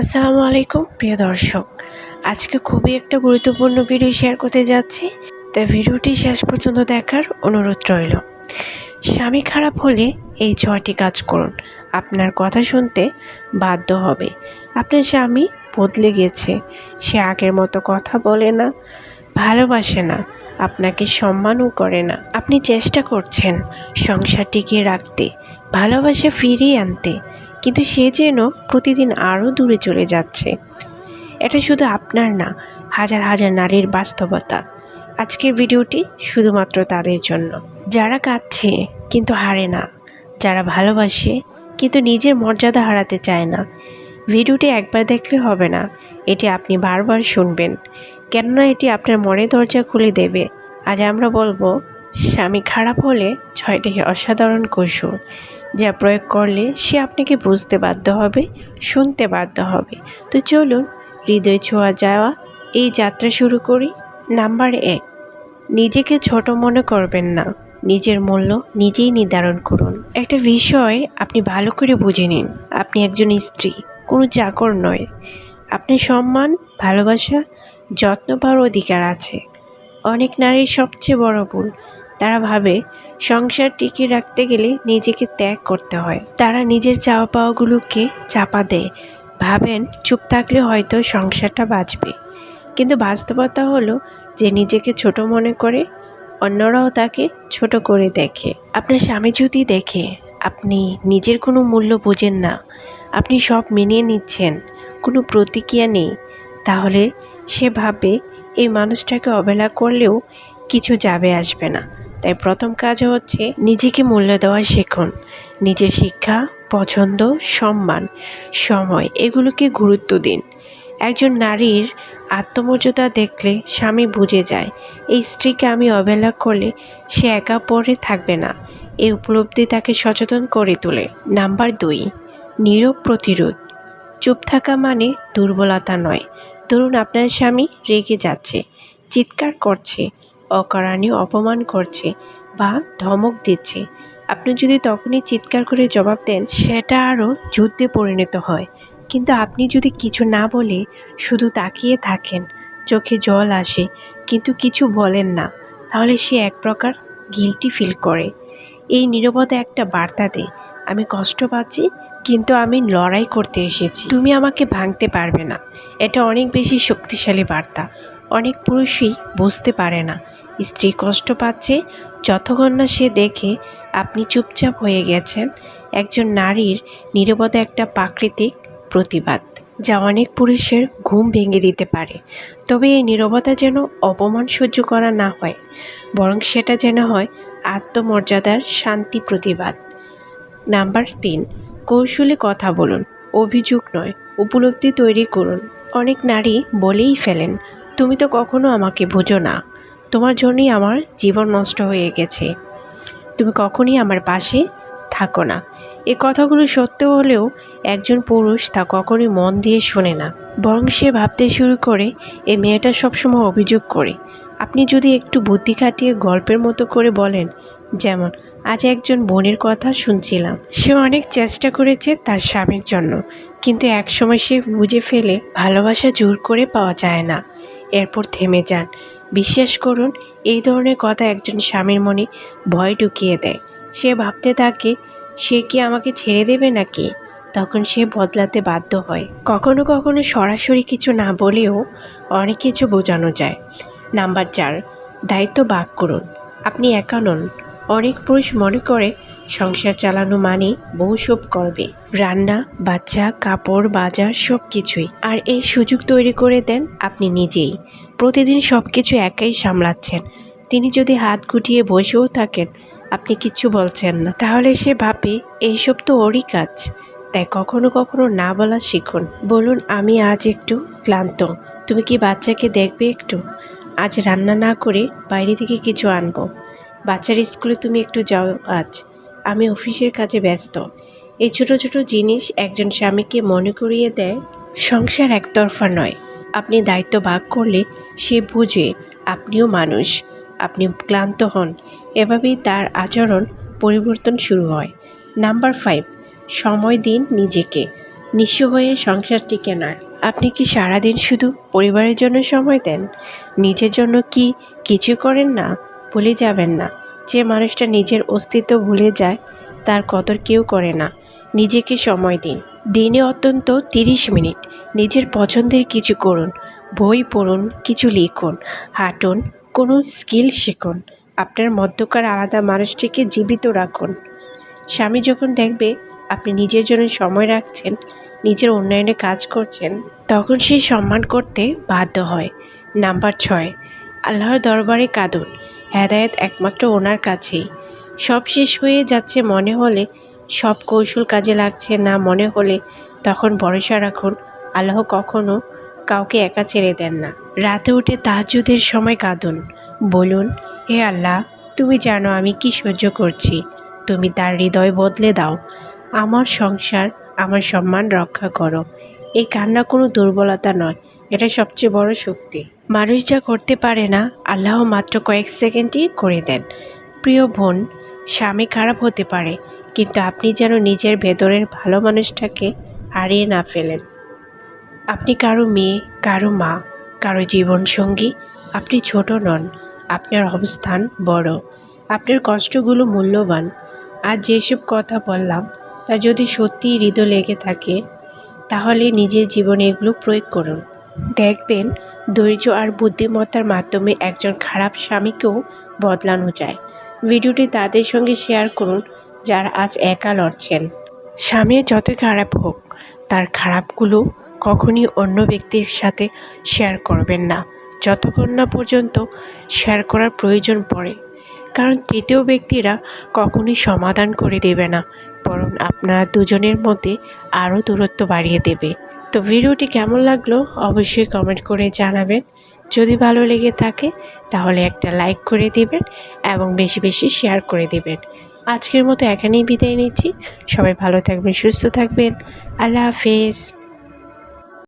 আসসালামু আলাইকুম, প্রিয় দর্শক। আজকে খুবই একটা গুরুত্বপূর্ণ ভিডিও শেয়ার করতে যাচ্ছি। তাই ভিডিওটি শেষ পর্যন্ত দেখার অনুরোধ রইল। স্বামী খারাপ হলে এই ছয়টি কাজ করুন। আপনার কথা শুনতে বাধ্য হবে। আপনার স্বামী বদলে গেছে। সে আগের মতো কথা বলে না, ভালোবাসে না, আপনাকে সম্মানও করে না। আপনি চেষ্টা করছেন সংসার টিকিয়ে রাখতে, ভালোবাসা ফিরিয়ে আনতে। কিন্তু সে যেন প্রতিদিন আরও দূরে চলে যাচ্ছে। এটা শুধু আপনার না, হাজার হাজার নারীর বাস্তবতা। আজকের ভিডিওটি শুধুমাত্র তাদের জন্য। যারা কাঁদছে কিন্তু হারে না, যারা ভালোবাসে কিন্তু নিজের মর্যাদা হারাতে চায় না। ভিডিওটি একবার দেখলে হবে না, এটি আপনি বারবার শুনবেন। কেননা এটি আপনার মনে দরজা খুলে দেবে। আজ আমরা বলব, স্বামী খারাপ হলে ছয়টি অসাধারণ কৌশল যা প্রয়োগ করলে সে আপনাকে বুঝতে বাধ্য হবে, শুনতে বাধ্য হবে। তো চলুন, হৃদয় ছোঁয়া যাওয়া, এই যাত্রা শুরু করি। নাম্বার এক, নিজেকে ছোট মনে করবেন না। নিজের মূল্য নিজেই নির্ধারণ করুন। একটা বিষয় আপনি ভালো করে বুঝে নিন। আপনি একজন স্ত্রী, কোনো চাকর নয়। আপনার সম্মান, ভালোবাসা, যত্ন পাওয়ার অধিকার আছে। অনেক নারীর সবচেয়ে বড় ভুল তারা ভাবে, সংসার টিকিয়ে রাখতে গেলে নিজেকে ত্যাগ করতে হয়। তারা নিজের চাওয়া পাওয়াগুলোকে চাপা দেয়। ভাবেন, চুপ থাকলে হয়তো সংসারটা বাঁচবে। কিন্তু বাস্তবতা হলো যে নিজেকে ছোট মনে করে, অন্যরাও তাকে ছোট করে দেখে। আপনার স্বামী যদি দেখে, আপনি নিজের কোনো মূল্য বোঝেন না, আপনি সব মেনে নিচ্ছেন, কোনো প্রতিক্রিয়া নেই, তাহলে সে ভাবে এই মানুষটাকে অবহেলা করলেও কিছু যাবে আসবে না। তাই প্রথম কাজ হচ্ছে নিজেকে মূল্য দেওয়া শিখুন। নিজের শিক্ষা, পছন্দ, সম্মান, সময় এগুলোকে গুরুত্ব দিন। একজন নারীর আত্মমর্যাদা দেখলে স্বামী বুঝে যায়, এই স্ত্রীকে আমি অবহেলা করলে সে একা পড়ে থাকবে না। এই উপলব্ধি তাকে সচেতন করে তোলে। নাম্বার দুই, নীরব প্রতিরোধ। চুপ থাকা মানে দুর্বলতা নয়। ধরুন আপনার স্বামী রেগে যাচ্ছে, চিৎকার করছে অকারণে অপমান করছে বা ধমক দিচ্ছে। আপনি যদি তখনই চিৎকার করে জবাব দেন, সেটা আরও যুদ্ধে পরিণত হয়। কিন্তু আপনি যদি কিছু না বলে শুধু তাকিয়ে থাকেন, চোখে জল আসে, কিন্তু কিছু বলেন না, তাহলে সে এক প্রকার গিলটি ফিল করে। এই নীরবতা একটা বার্তা দেয় আমি কষ্ট পাচ্ছি, কিন্তু আমি লড়াই করতে এসেছি। তুমি আমাকে ভাঙতে পারবে না। এটা অনেক বেশি শক্তিশালী বার্তা। অনেক পুরুষই বুঝতে পারে না। স্ত্রী কষ্ট পাচ্ছে, যতক্ষণ না সে দেখে আপনি চুপচাপ হয়ে গেছেন। একজন নারীর নীরবতা একটা প্রাকৃতিক প্রতিবাদ, যা অনেক পুরুষের ঘুম ভেঙে দিতে পারে। তবে এই নীরবতা যেন অপমান সহ্য করা না হয়, বরং সেটা যেন হয় আত্মমর্যাদার শান্তি প্রতিবাদ। নাম্বার তিন, কৌশলে কথা বলুন, অভিযোগ নয়, উপলব্ধি তৈরি করুন। অনেক নারী বলেই ফেলেন, তুমি তো কখনো আমাকে বোঝো না। তোমার জন্যই আমার জীবন নষ্ট হয়ে গেছে। তুমি কখনই আমার পাশে থাকো না। এ কথাগুলো সত্য হলেও একজন পুরুষ তা কখনোই মন দিয়ে শোনে না। বরং সে ভাবতে শুরু করে, এ মেয়েটা সবসময় অভিযোগ করে। আপনি যদি একটু বুদ্ধি কাটিয়ে গল্পের মতো করে বলেন। যেমন, আজ একজন বোনের কথা শুনছিলাম। সে অনেক চেষ্টা করেছে তার স্বামীর জন্য। কিন্তু একসময় সে বুঝে ফেলে ভালোবাসা জোর করে পাওয়া যায় না। এরপর থেমে যান। বিশ্বাস করুন, এই ধরনের কথা একজন স্বামীর মনে ভয় ঢুকিয়ে দেয়। সে ভাবতে থাকে, সে কি আমাকে ছেড়ে দেবে নাকি? তখন সে বদলাতে বাধ্য হয়। কখনো কখনো সরাসরি কিছু না বলেও অনেক কিছু বোঝানো যায়। নাম্বার চার, দায়িত্ব ভাগ করুন। আপনি একা নন। অনেক পুরুষ মনে করে, সংসার চালানো মানে বহু সব করবে। রান্না, বাচ্চা, কাপড়, বাজার সব কিছুই আর এই সুযোগ তৈরি করে দেন আপনি নিজেই। প্রতিদিন সব কিছু একাই সামলাচ্ছেন। তিনি যদি হাত গুটিয়ে বসেও থাকেন, আপনি কিচ্ছু বলছেন না। তাহলে সে ভাবে, এইসব তো ওরই কাজ। তাই কখনো কখনো না বলা শিখুন। বলুন, আমি আজ একটু ক্লান্ত। তুমি কি বাচ্চাকে দেখবে একটু? আজ রান্না না করে বাইরে থেকে কিছু আনব। বাচ্চার স্কুলে তুমি একটু যাও আজ। আমি অফিসের কাজে ব্যস্ত। এই ছোট ছোট জিনিস একজন স্বামীকে মনে করিয়ে দেয়, সংসার একতরফা নয়। আপনি দায়িত্ব ভাগ করলে সে বুঝে আপনিও মানুষ, আপনি ক্লান্ত হন। এভাবেই তার আচরণ পরিবর্তন শুরু হয়। নাম্বার ফাইভ, সময় দিন নিজেকে। নিঃস্ব হয়ে সংসার টিকে আপনি কি সারাদিন শুধু পরিবারের জন্য সময় দেন? নিজের জন্য কি কিছু করেন না? ভুলে যাবেন না। যে মানুষটা নিজের অস্তিত্ব ভুলে যায়, তার কদর কেউ করে না। নিজেকে সময় দিন। দিনে অত্যন্ত তিরিশ মিনিট। নিজের পছন্দের কিছু করুন, বই পড়ুন, কিছু লিখুন, হাঁটুন, কোনো স্কিল শিখুন, আপনার মধ্যকার আলাদা মানুষটিকে জীবিত রাখুন। স্বামী যখন দেখবে আপনি নিজের জন্য সময় রাখছেন, নিজের উন্নয়নে কাজ করছেন, তখন সে সম্মান করতে বাধ্য হয়। নাম্বার ছয়, আল্লাহর দরবারে কাঁদুন, হেদায়েত একমাত্র ওনার কাছেই। সব শেষ হয়ে যাচ্ছে মনে হলে, সব কৌশল কাজে লাগছে না মনে হলে, তখন ভরসা রাখুন আল্লাহ কখনো কাউকে একা ছেড়ে দেন না। রাতে উঠে তাহাজুদের সময় কাঁদুন। বলুন, হে আল্লাহ, তুমি জানো আমি কি সহ্য করছি। তুমি তার হৃদয় বদলে দাও। আমার সংসার, আমার সম্মান রক্ষা করো। এই কান্না কোনো দুর্বলতা নয়, এটা সবচেয়ে বড় শক্তি। মানুষ যা করতে পারে না, আল্লাহ মাত্র কয়েক সেকেন্ডই করে দেন। প্রিয় বোন, স্বামী খারাপ হতে পারে, কিন্তু আপনি যেন নিজের ভেতরের ভালো মানুষটাকে হারিয়ে না ফেলেন। আপনি কারও মেয়ে, কারও মা, কারও জীবনসঙ্গী, আপনি ছোট নন, আপনার অবস্থান বড়, আপনার কষ্টগুলো মূল্যবান। আর যেসব কথা বললাম, তা যদি সত্যিই হৃদয় লেগে থাকে, তাহলে নিজের জীবনে এগুলো প্রয়োগ করুন। দেখবেন, ধৈর্য আর বুদ্ধিমত্তার মাধ্যমে একজন খারাপ স্বামীকেও বদলানো যায়। ভিডিওটি তাদের সঙ্গে শেয়ার করুন, যারা আজ একা লড়ছেন। স্বামী যত খারাপ হোক, তার খারাপগুলো কখনই অন্য ব্যক্তির সাথে শেয়ার করবেন না। যতক্ষণ না পর্যন্ত শেয়ার করার প্রয়োজন পড়ে। কারণ তৃতীয় ব্যক্তিরা কখনই সমাধান করে দেবে না, বরং আপনারা দুজনের মধ্যে আরও দূরত্ব বাড়িয়ে দেবে। তো ভিডিওটি কেমন লাগল অবশ্যই কমেন্ট করে জানাবেন। যদি ভালো লেগে থাকে, তাহলে একটা লাইক করে দিবেন এবং বেশি বেশি শেয়ার করে দিবেন। আজকের মতো এখানেই বিদায় নিচ্ছি। সবাই ভালো থাকবেন, সুস্থ থাকবেন। আল্লাহ হাফেজ।